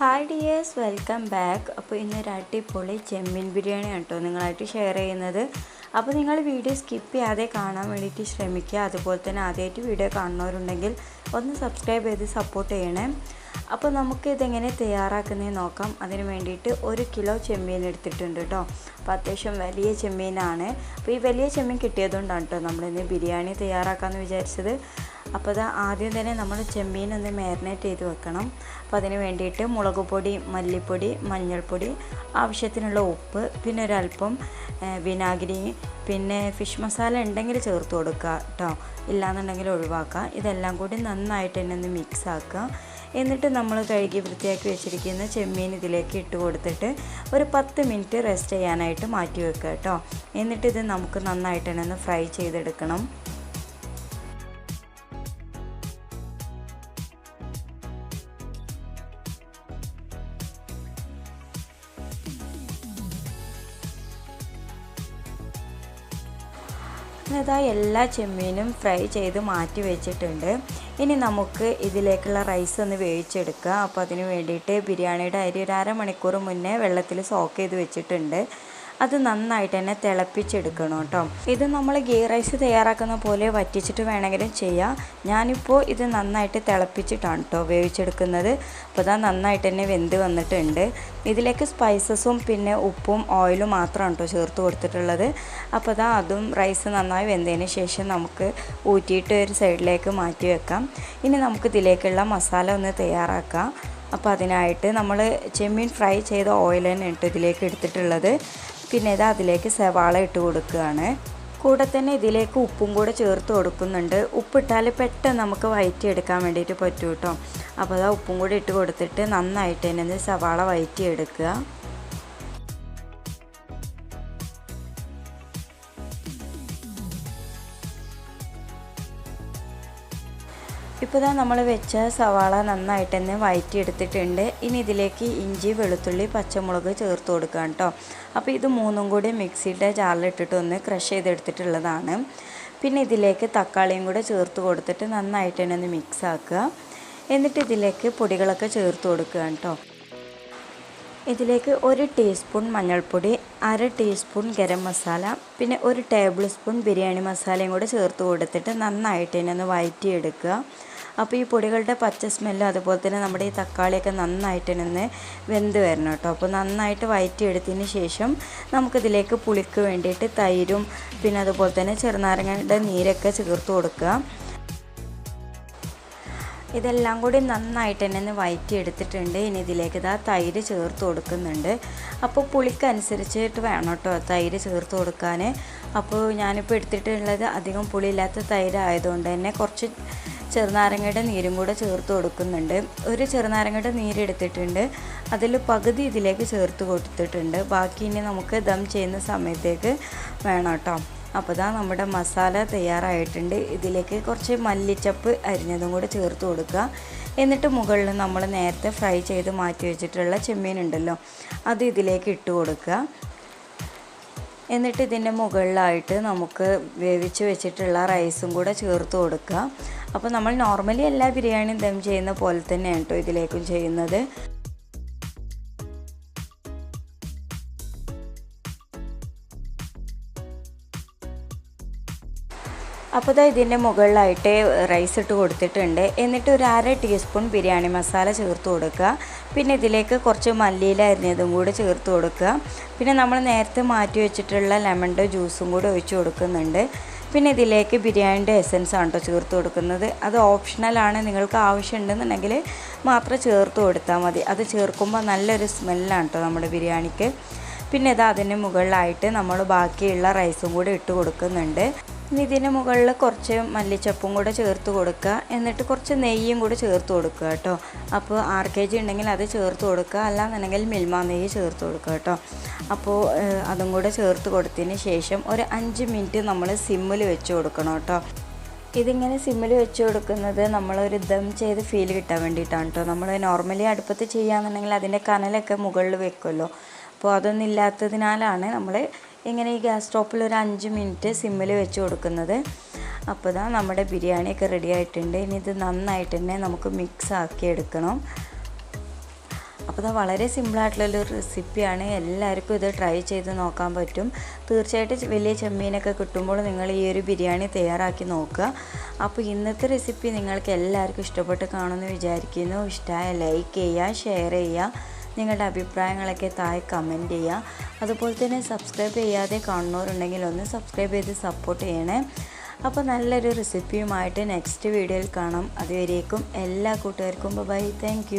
Hi dears welcome back അപ്പോൾ ഇന്നൊരു അടിപൊളി ചെമ്മീൻ ബിരിയാണി കേട്ടോ നിങ്ങളായിട്ട് ഷെയർ ചെയ്യുന്നത്. അപ്പോൾ നിങ്ങൾ വീഡിയോ സ്കിപ്പ് ചെയ്യാതെ കാണാൻ വേണ്ടിയിട്ട് ശ്രമിക്കുക. അതുപോലെ തന്നെ ആദ്യമായിട്ട് വീഡിയോ കാണുന്നവരുണ്ടെങ്കിൽ ഒന്ന് സബ്സ്ക്രൈബ് ചെയ്ത് സപ്പോർട്ട് ചെയ്യണേ. അപ്പോൾ നമുക്ക് ഇതെങ്ങനെ തയ്യാറാക്കുന്നതെന്ന് നോക്കാം. അതിന് വേണ്ടിയിട്ട് ഒരു കിലോ ചെമ്മീൻ എടുത്തിട്ടുണ്ട് കേട്ടോ. അപ്പോൾ അത്യാവശ്യം വലിയ ചെമ്മീനാണ്. അപ്പോൾ ഈ വലിയ ചെമ്മീൻ കിട്ടിയതുകൊണ്ടാണ് കേട്ടോ നമ്മളിന്ന് ബിരിയാണി തയ്യാറാക്കാമെന്ന് വിചാരിച്ചത്. അപ്പോൾ അത് ആദ്യം തന്നെ നമ്മൾ ചെമ്മീൻ ഒന്ന് മാരിനേറ്റ് ചെയ്ത് വെക്കണം. അപ്പോൾ അതിന് വേണ്ടിയിട്ട് മുളക് പൊടി മല്ലിപ്പൊടി മഞ്ഞൾപ്പൊടി ആവശ്യത്തിനുള്ള ഉപ്പ് പിന്നെ ഒരല്പം വിനാഗിരി പിന്നെ ഫിഷ് മസാല ഉണ്ടെങ്കിൽ ചേർത്ത് കൊടുക്കുക കേട്ടോ ഇല്ലാന്നുണ്ടെങ്കിൽ ഒഴിവാക്കുക. ഇതെല്ലാം കൂടി നന്നായിട്ട് തന്നെ ഒന്ന് മിക്സ് ആക്കുക. എന്നിട്ട് നമ്മൾ കഴുകി വൃത്തിയാക്കി വെച്ചിരിക്കുന്ന ചെമ്മീൻ ഇതിലേക്ക് ഇട്ട് കൊടുത്തിട്ട് ഒരു പത്ത് മിനിറ്റ് റെസ്റ്റ് ചെയ്യാനായിട്ട് മാറ്റി വെക്കുക കേട്ടോ എന്നിട്ട് ഇത് നമുക്ക് നന്നായിട്ട് തന്നെ ഒന്ന് ഫ്രൈ ചെയ്തെടുക്കണം. ഇതാ എല്ലാ ചെമ്മീനും ഫ്രൈ ചെയ്ത് മാറ്റി വെച്ചിട്ടുണ്ട്. ഇനി നമുക്ക് ഇതിലേക്കുള്ള റൈസ് ഒന്ന് വേവിച്ചെടുക്കുക അപ്പോൾ അതിന് വേണ്ടിയിട്ട് ബിരിയാണിയുടെ അരി ഒരു അരമണിക്കൂർ മുന്നേ വെള്ളത്തിൽ സോക്ക് ചെയ്ത് വെച്ചിട്ടുണ്ട്. അത് നന്നായിട്ട് തന്നെ തിളപ്പിച്ചെടുക്കണം കേട്ടോ. ഇത് നമ്മൾ ഗീ റൈസ് തയ്യാറാക്കുന്ന പോലെ വറ്റിച്ചിട്ട് വേണമെങ്കിലും ചെയ്യാം. ഞാനിപ്പോൾ ഇത് നന്നായിട്ട് തിളപ്പിച്ചിട്ടാണ് കേട്ടോ വേവിച്ചെടുക്കുന്നത്. അപ്പോൾ അതാ നന്നായിട്ട് തന്നെ വെന്ത് വന്നിട്ടുണ്ട്. ഇതിലേക്ക് സ്പൈസസും പിന്നെ ഉപ്പും ഓയിലും മാത്രമാണ് കേട്ടോ ചേർത്ത് കൊടുത്തിട്ടുള്ളത്. അപ്പോൾ അതാ അതും റൈസ് നന്നായി വെന്തതിന് ശേഷം നമുക്ക് ഊറ്റിയിട്ട് ഒരു സൈഡിലേക്ക് മാറ്റി വെക്കാം. ഇനി നമുക്ക് ഇതിലേക്കുള്ള മസാല ഒന്ന് തയ്യാറാക്കാം. അപ്പോൾ അതിനായിട്ട് നമ്മൾ ചെമ്മീൻ ഫ്രൈ ചെയ്ത ഓയിൽ തന്നെ ഇട്ട് ഇതിലേക്ക് എടുത്തിട്ടുള്ളത്. പിന്നെ ഇത് അതിലേക്ക് സവാള ഇട്ട് കൊടുക്കുകയാണ്. കൂടെ തന്നെ ഇതിലേക്ക് ഉപ്പും കൂടെ ചേർത്ത് കൊടുക്കുന്നുണ്ട്. ഉപ്പിട്ടാൽ പെട്ടെന്ന് നമുക്ക് വയറ്റിയെടുക്കാൻ വേണ്ടിയിട്ട് പറ്റും കേട്ടോ. അപ്പോൾ അത് ഉപ്പും കൂടി ഇട്ട് കൊടുത്തിട്ട് നന്നായിട്ട് തന്നെ സവാള വയറ്റിയെടുക്കുക. ഇപ്പോൾ ഇതാ നമ്മൾ വെച്ച സവാള നന്നായിട്ട് തന്നെ വഴറ്റിയെടുത്തിട്ടുണ്ട് ഇനി ഇതിലേക്ക് ഇഞ്ചി വെളുത്തുള്ളി പച്ചമുളക് ചേർത്ത് കൊടുക്കാം കേട്ടോ അപ്പോൾ ഇത് മൂന്നും കൂടി മിക്സിയുടെ ജാറിലിട്ടിട്ട് ഒന്ന് ക്രഷ് ചെയ്തെടുത്തിട്ടുള്ളതാണ്. പിന്നെ ഇതിലേക്ക് തക്കാളിയും കൂടെ ചേർത്ത് കൊടുത്തിട്ട് നന്നായിട്ട് തന്നെ ഒന്ന് മിക്സ് ആക്കുക. എന്നിട്ട് ഇതിലേക്ക് പൊടികളൊക്കെ ചേർത്ത് കൊടുക്കുക കേട്ടോ ഇതിലേക്ക് ഒരു ടീസ്പൂൺ മഞ്ഞൾപ്പൊടി അര ടീസ്പൂൺ ഗരം മസാല പിന്നെ ഒരു ടേബിൾ സ്പൂൺ ബിരിയാണി മസാലയും കൂടെ ചേർത്ത് കൊടുത്തിട്ട് നന്നായിട്ട് തന്നെ ഒന്ന് വഴറ്റിയെടുക്കുക അപ്പോൾ ഈ പൊടികളുടെ പച്ച സ്മെല്ലും അതുപോലെ തന്നെ നമ്മുടെ ഈ തക്കാളിയൊക്കെ നന്നായിട്ട് തന്നെ ഒന്ന് വെന്ത് വരണം കേട്ടോ. അപ്പോൾ നന്നായിട്ട് വയറ്റിയെടുത്തതിന് ശേഷം നമുക്കിതിലേക്ക് പുളിക്ക് വേണ്ടിയിട്ട് തൈരും പിന്നെ അതുപോലെ തന്നെ ചെറുനാരങ്ങയുടെ നീരൊക്കെ ചേർത്ത് കൊടുക്കുക. ഇതെല്ലാം കൂടി നന്നായിട്ട് തന്നെ ഒന്ന് വയറ്റി എടുത്തിട്ടുണ്ട് ഇനി ഇതിലേക്ക് ഇതാ തൈര് ചേർത്ത് കൊടുക്കുന്നുണ്ട്. അപ്പോൾ പുളിക്കനുസരിച്ചിട്ട് വേണം കേട്ടോ തൈര് ചേർത്ത് കൊടുക്കാൻ. അപ്പോൾ ഞാനിപ്പോൾ എടുത്തിട്ടുള്ളത് അധികം പുളിയില്ലാത്ത തൈര് ആയതുകൊണ്ട് തന്നെ കുറച്ച് ചെറുനാരങ്ങയുടെ നീരും കൂടെ ചേർത്ത് കൊടുക്കുന്നുണ്ട്. ഒരു ചെറുനാരങ്ങയുടെ നീര് എടുത്തിട്ടുണ്ട്. അതിൽ പകുതി ഇതിലേക്ക് ചേർത്ത് കൊടുത്തിട്ടുണ്ട്. ബാക്കി ഇനി നമുക്ക് ദം ചെയ്യുന്ന സമയത്തേക്ക് വേണം കേട്ടോ. അപ്പോൾ ഇതാ നമ്മുടെ മസാല തയ്യാറായിട്ടുണ്ട്. ഇതിലേക്ക് കുറച്ച് മല്ലിച്ചപ്പ് അരിഞ്ഞതും കൂടി ചേർത്ത് കൊടുക്കുക. എന്നിട്ട് മുകളിൽ നമ്മൾ നേരത്തെ ഫ്രൈ ചെയ്ത് മാറ്റി വെച്ചിട്ടുള്ള ചെമ്മീൻ ഉണ്ടല്ലോ അത് ഇതിലേക്ക് ഇട്ട് കൊടുക്കുക. എന്നിട്ട് ഇതിന്റെ മുകളിലായിട്ട് നമുക്ക് വേവിച്ച് വെച്ചിട്ടുള്ള റൈസും കൂടെ ചേർത്ത് കൊടുക്കുക. അപ്പോൾ നമ്മൾ നോർമലി എല്ലാ ബിരിയാണിയും ദം ചെയ്യുന്ന പോലെ തന്നെയാണ് കേട്ടോ ഇതിലേക്കും ചെയ്യുന്നത്. അപ്പോൾ ഇതാ ഇതിന്റെ മുകളിലായിട്ട് റൈസ് ഇട്ട് കൊടുത്തിട്ടുണ്ട്. എന്നിട്ട് ഒരു അര ടീസ്പൂൺ ബിരിയാണി മസാല ചേർത്ത് കൊടുക്കുക. പിന്നെ ഇതിലേക്ക് കുറച്ച് മല്ലിയില അരിഞ്ഞതും കൂടി ചേർത്ത് കൊടുക്കുക. പിന്നെ നമ്മൾ നേരത്തെ മാറ്റി വെച്ചിട്ടുള്ള ലെമണിന്റെ ജ്യൂസും കൂടി ഒഴിച്ച് കൊടുക്കുന്നുണ്ട്. പിന്നെ ഇതിലേക്ക് ബിരിയാണിന്റെ എസൻസ് ആണ് കേട്ടോ ചേർത്ത് കൊടുക്കുന്നത്. അത് ഓപ്ഷണലാണ് നിങ്ങൾക്ക് ആവശ്യമുണ്ടെന്നുണ്ടെങ്കിൽ മാത്രം ചേർത്ത് കൊടുത്താൽ മതി. അത് ചേർക്കുമ്പോൾ നല്ലൊരു സ്മെല്ലാണ് കേട്ടോ നമ്മുടെ ബിരിയാണിക്ക്. പിന്നെ ഇത് അതിന് മുകളിലായിട്ട് നമ്മൾ ബാക്കിയുള്ള റൈസും കൂടി ഇട്ട് കൊടുക്കുന്നുണ്ട്. ഇനി ഇതിന് മുകളിൽ കുറച്ച് മല്ലിച്ചപ്പും കൂടെ ചേർത്ത് കൊടുക്കുക. എന്നിട്ട് കുറച്ച് നെയ്യും കൂടെ ചേർത്ത് കൊടുക്കുക കേട്ടോ. അപ്പോൾ ആർ കെ ജി ഉണ്ടെങ്കിൽ അത് ചേർത്ത് കൊടുക്കുക. അല്ലാന്നുണ്ടെങ്കിൽ മിൽമ നെയ്യ് ചേർത്ത് കൊടുക്കുക കേട്ടോ. അപ്പോൾ അതും കൂടെ ചേർത്ത് കൊടുത്തതിന് ശേഷം ഒരു അഞ്ച് മിനിറ്റ് നമ്മൾ സിമ്മിൽ വെച്ച് കൊടുക്കണം കേട്ടോ. ഇതിങ്ങനെ സിമ്മിൽ വെച്ച് കൊടുക്കുന്നത് നമ്മളൊരു ദം ചെയ്ത് ഫീൽ കിട്ടാൻ വേണ്ടിയിട്ടാണ് കേട്ടോ. നമ്മൾ നോർമലി അടുപ്പത്ത് ചെയ്യുകയാണെന്നുണ്ടെങ്കിൽ അതിന്റെ കനലൊക്കെ മുകളിൽ വെക്കുമല്ലോ. അപ്പോൾ അതൊന്നും ഇല്ലാത്തതിനാലാണ് നമ്മൾ ഇങ്ങനെ ഈ ഗ്യാസ് സ്റ്റോപ്പിൽ ഒരു അഞ്ച് മിനിറ്റ് സിമ്മിൽ വെച്ച് കൊടുക്കുന്നത്. അപ്പോൾ ഇതാ നമ്മുടെ ബിരിയാണിയൊക്കെ റെഡി ആയിട്ടുണ്ട്. ഇനി ഇത് നന്നായിട്ട് തന്നെ നമുക്ക് മിക്സ് ആക്കി എടുക്കണം. അപ്പോൾ അത് വളരെ സിമ്പിളായിട്ടുള്ളൊരു റെസിപ്പിയാണ് എല്ലാവർക്കും ഇത് ട്രൈ ചെയ്ത് നോക്കാൻ പറ്റും. തീർച്ചയായിട്ടും വലിയ ചെമ്മീനൊക്കെ കിട്ടുമ്പോൾ നിങ്ങൾ ഈ ഒരു ബിരിയാണി തയ്യാറാക്കി നോക്കുക. അപ്പോൾ ഇന്നത്തെ റെസിപ്പി നിങ്ങൾക്ക് എല്ലാവർക്കും ഇഷ്ടപ്പെട്ട് കാണുമെന്ന് വിചാരിക്കുന്നു. ഇഷ്ടമായ ലൈക്ക് ചെയ്യുക ഷെയർ ചെയ്യുക. നിങ്ങളുടെ അഭിപ്രായങ്ങളൊക്കെ താഴെ കമന്റ് ചെയ്യുക. അതുപോലെ തന്നെ സബ്സ്ക്രൈബ് ചെയ്യാതെ കാണുന്നവരുണ്ടെങ്കിൽ ഒന്ന് സബ്സ്ക്രൈബ് ചെയ്ത് സപ്പോർട്ട് ചെയ്യണേ. അപ്പോൾ നല്ലൊരു റെസിപ്പിയുമായിട്ട് നെക്സ്റ്റ് വീഡിയോയിൽ കാണാം. അതുവരേക്കും എല്ലാ കൂട്ടുകാർക്കും ബൈ താങ്ക്